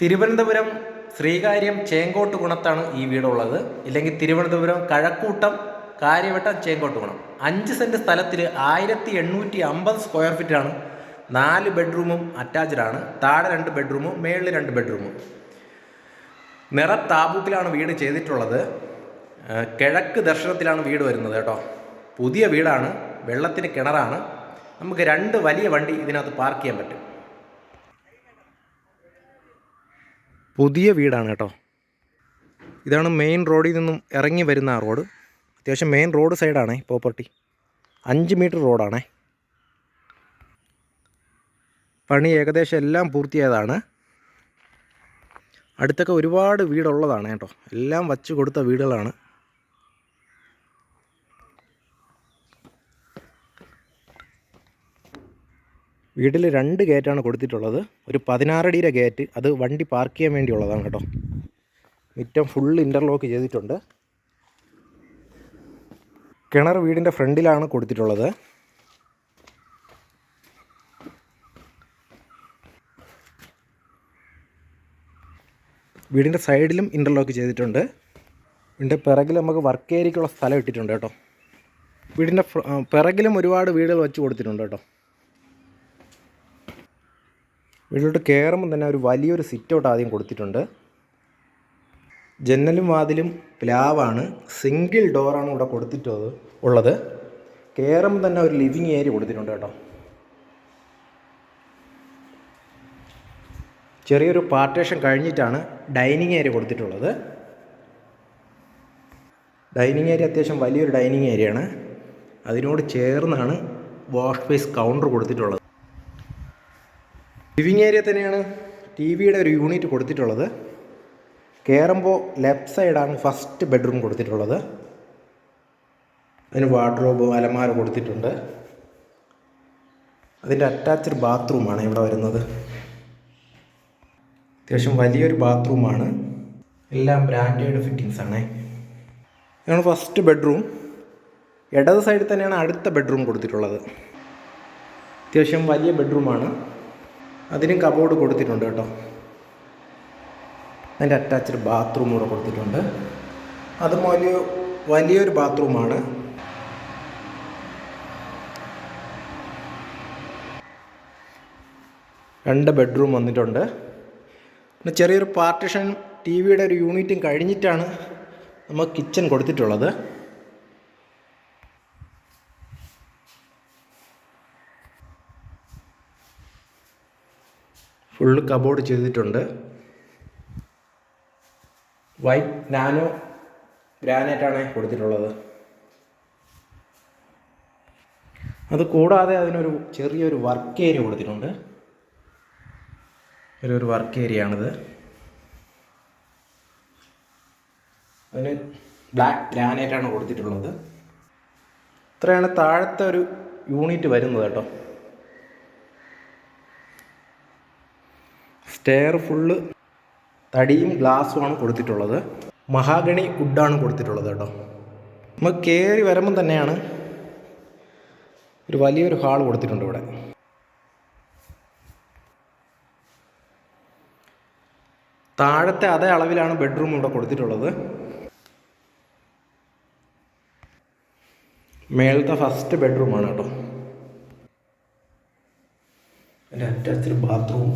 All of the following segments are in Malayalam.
തിരുവനന്തപുരം ശ്രീകാര്യം ചേങ്കോട്ട് ഗുണത്താണ് ഈ വീടുള്ളത്. ഇല്ലെങ്കിൽ തിരുവനന്തപുരം കഴക്കൂട്ടം കാര്യവട്ടം ചേങ്കോട്ട് ഗുണം അഞ്ച് സെന്റ് സ്ഥലത്തിൽ ആയിരത്തി എണ്ണൂറ്റി അമ്പത് സ്ക്വയർ ഫീറ്റാണ് നാല് ബെഡ്റൂമും അറ്റാച്ച്ഡ് ആണ്. താഴെ രണ്ട് ബെഡ്റൂമും മേളിൽ രണ്ട് ബെഡ്റൂമും നിറ വീട് ചെയ്തിട്ടുള്ളത്. കിഴക്ക് ദർശനത്തിലാണ് വീട് വരുന്നത് കേട്ടോ. പുതിയ വീടാണ്. വെള്ളത്തിന് കിണറാണ്. നമുക്ക് രണ്ട് വലിയ വണ്ടി ഇതിനകത്ത് പാർക്ക് ചെയ്യാൻ പറ്റും. പുതിയ വീടാണ് കേട്ടോ. ഇതാണ് മെയിൻ റോഡിൽ നിന്നും ഇറങ്ങി വരുന്ന ആ റോഡ് അത്യാവശ്യം മെയിൻ റോഡ് സൈഡാണ് പ്രോപ്പർട്ടി അഞ്ച് മീറ്റർ റോഡാണേ പണി ഏകദേശം എല്ലാം പൂർത്തിയായതാണ്. അടുത്തൊക്കെ ഒരുപാട് വീടുള്ളതാണ് കേട്ടോ. എല്ലാം വച്ച് കൊടുത്ത വീടുകളാണ്. വീട്ടിൽ രണ്ട് ഗേറ്റാണ് കൊടുത്തിട്ടുള്ളത്. ഒരു പതിനാറടിയുടെ ഗേറ്റ് അത് വണ്ടി പാർക്ക് ചെയ്യാൻ വേണ്ടിയുള്ളതാണ് കേട്ടോ. മുറ്റം ഫുൾ ഇന്റർലോക്ക് ചെയ്തിട്ടുണ്ട്. കിണർ വീടിന്റെ ഫ്രണ്ടിലാണ് കൊടുത്തിട്ടുള്ളത്. വീടിന്റെ സൈഡിലും ഇന്റർലോക്ക് ചെയ്തിട്ടുണ്ട്. വീടിന്റെ പിറകിൽ നമുക്ക് വർക്ക് ഏരിയയ്ക്കുള്ള സ്ഥലം ഇട്ടിട്ടുണ്ട് കേട്ടോ. വീടിന്റെ പിറകിലും ഒരുപാട് വീടുകൾ വെച്ച് കൊടുത്തിട്ടുണ്ട് കേട്ടോ. വീട്ടിലോട്ട് കയറുമ്പോൾ തന്നെ ഒരു വലിയൊരു സിറ്റൗട്ട് ആദ്യം കൊടുത്തിട്ടുണ്ട്. ജനലും വാതിലും പ്ലാവാണ്. സിംഗിൾ ഡോറാണ് ഇവിടെ കൊടുത്തിട്ടത് ഉള്ളത് കയറുമ്പോൾ തന്നെ ഒരു ലിവിങ് ഏരിയ കൊടുത്തിട്ടുണ്ട് കേട്ടോ. ചെറിയൊരു പാർട്ടേഷൻ കഴിഞ്ഞിട്ടാണ് ഡൈനിങ് ഏരിയ കൊടുത്തിട്ടുള്ളത്. ഡൈനിങ് ഏരിയ അത്യാവശ്യം വലിയൊരു ഡൈനിങ് ഏരിയയാണ് അതിനോട് ചേർന്നാണ് വാഷ് ബേസ് കൗണ്ടർ കൊടുത്തിട്ടുള്ളത്. ലിവിങ് ഏരിയ തന്നെയാണ് ടി വിയുടെ ഒരു യൂണിറ്റ് കൊടുത്തിട്ടുള്ളത്. കയറുമ്പോൾ ലെഫ്റ്റ് സൈഡാണ് ഫസ്റ്റ് ബെഡ്റൂം കൊടുത്തിട്ടുള്ളത്. അതിന് വാർഡ്രോബ് അലമാര കൊടുത്തിട്ടുണ്ട്. അതിന്റെ അറ്റാച്ച്ഡ് ബാത്റൂമാണ് ഇവിടെ വരുന്നത്. അത്യാവശ്യം വലിയൊരു ബാത്റൂമാണ് എല്ലാം ബ്രാൻഡേഡ് ഫിറ്റിങ്സ് ആണേ. ഇതാണ് ഫസ്റ്റ് ബെഡ്റൂം ഇടത് സൈഡിൽ തന്നെയാണ് അടുത്ത ബെഡ്റൂം കൊടുത്തിട്ടുള്ളത്. അത്യാവശ്യം വലിയ ബെഡ്റൂമാണ് അതിനും കബോർഡ് കൊടുത്തിട്ടുണ്ട് കേട്ടോ. അതിന്റെ അറ്റാച്ച്ഡ് ബാത്റൂം കൂടെ കൊടുത്തിട്ടുണ്ട്. അതും വലിയ വലിയൊരു ബാത്റൂമാണ് രണ്ട് ബെഡ്റൂം വന്നിട്ടുണ്ട്. പിന്നെ ചെറിയൊരു പാർട്ടിഷൻ ടി വിയുടെ ഒരു യൂണിറ്റും കഴിഞ്ഞിട്ടാണ് നമ്മൾ കിച്ചൺ കൊടുത്തിട്ടുള്ളത്. ഫുള്ള് കബോർഡ് ചെയ്തിട്ടുണ്ട്. വൈറ്റ് നാനോ ഗ്രാനൈറ്റാണ് കൊടുത്തിട്ടുള്ളത്. അത് കൂടാതെ അതിനൊരു ചെറിയൊരു വർക്ക് ഏരിയ കൊടുത്തിട്ടുണ്ട്. ഒരു വർക്ക് ഏരിയ ആണിത്. അതിന് ബ്ലാക്ക് ഗ്രാനൈറ്റാണ് കൊടുത്തിട്ടുള്ളത്. ഇത്രയാണ് താഴത്തെ ഒരു യൂണിറ്റ് വരുന്നത് കേട്ടോ. സ്റ്റെയർ ഫുള്ള് തടിയും ഗ്ലാസ്സുമാണ് കൊടുത്തിട്ടുള്ളത്. മഹാഗണി വുഡാണ് കൊടുത്തിട്ടുള്ളത് കേട്ടോ. നമ്മൾ കയറി വരുമ്പം തന്നെയാണ് ഒരു വലിയൊരു ഹാൾ കൊടുത്തിട്ടുണ്ട് ഇവിടെ. താഴത്തെ അതേ അളവിലാണ് ബെഡ്റൂം ഇവിടെ കൊടുത്തിട്ടുള്ളത്. മേളത്തെ ഫസ്റ്റ് ബെഡ്റൂമാണ് കേട്ടോ. അതിന്റെ അറ്റാച്ച്ഡ് ബാത്റൂം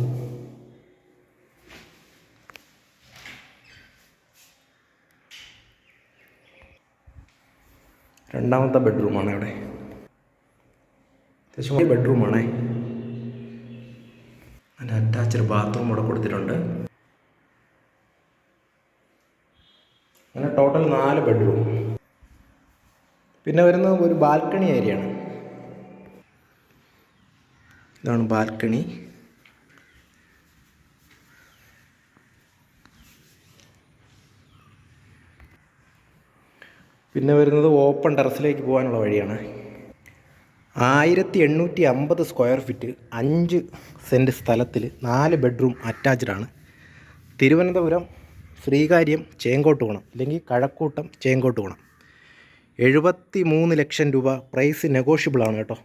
രണ്ടാമത്തെ ബെഡ്റൂമാണ് ഇവിടെ. അത്യാവശ്യം വലിയ ബെഡ്റൂമാണേ. അതിന്റെ അറ്റാച്ച്ഡ് ബാത്റൂം ഇവിടെ കൊടുത്തിട്ടുണ്ട്. അങ്ങനെ ടോട്ടൽ നാല് ബെഡ്റൂം പിന്നെ വരുന്ന ഒരു ബാൽക്കണി ഏരിയ ആണ്. ഇതാണ് ബാൽക്കണി പിന്നെ വരുന്നത് ഓപ്പൺ ടെറസിലേക്ക് പോകാനുള്ള വഴിയാണ്. ആയിരത്തി എണ്ണൂറ്റി അമ്പത് സ്ക്വയർ ഫീറ്റ് അഞ്ച് സെന്റ് സ്ഥലത്തിൽ നാല് ബെഡ്റൂം അറ്റാച്ച്ഡ് ആണ്. തിരുവനന്തപുരം ശ്രീകാര്യം ചേങ്കോട്ടുകുണം അല്ലെങ്കിൽ കഴക്കൂട്ടം ചേങ്കോട്ടുകുണം എഴുപത്തി മൂന്ന് ലക്ഷം രൂപ പ്രൈസ് നെഗോഷ്യബിളാണ് കേട്ടോ.